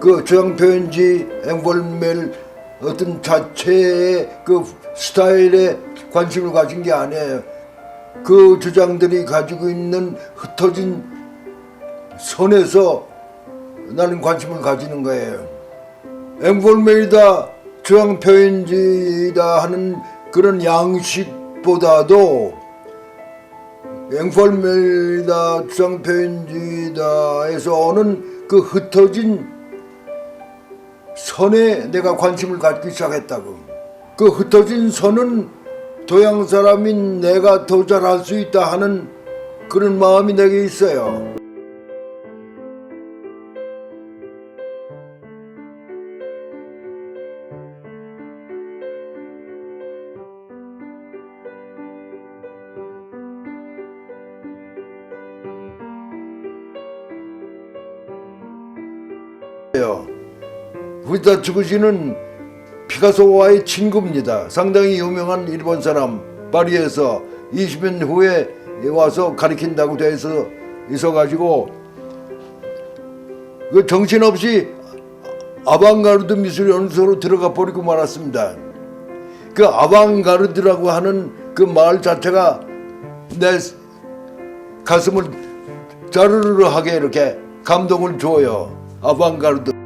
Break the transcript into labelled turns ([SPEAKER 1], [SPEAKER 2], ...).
[SPEAKER 1] 그 저양 표현지 앵벌멜 어떤 자체의 그 스타일에 관심을 가진 게 아니에요. 그 주장들이 가지고 있는 흩어진 선에서 나는 관심을 가지는 거예요. 앵벌멜이다, 저양 표현지다 하는 그런 양식보다도 앵벌멜이다, 저양 표현지다에서 오는 그 흩어진 선에 내가 관심을 갖기 시작했다고. 그 흩어진 선은 도양 사람인 내가 더 잘할 수 있다 하는 그런 마음이 내게 있어요. 후다 츠구시는 피카소와의 친구입니다. 상당히 유명한 일본 사람 파리에서 20년 후에 와서 가리킨다고 돼서 있어가지고 그 정신없이 아방가르드 미술 연수로 들어가 버리고 말았습니다. 그 아방가르드라고 하는 그 말 자체가 내 가슴을 자르르 하게 이렇게 감동을 줘요. 아방가르드.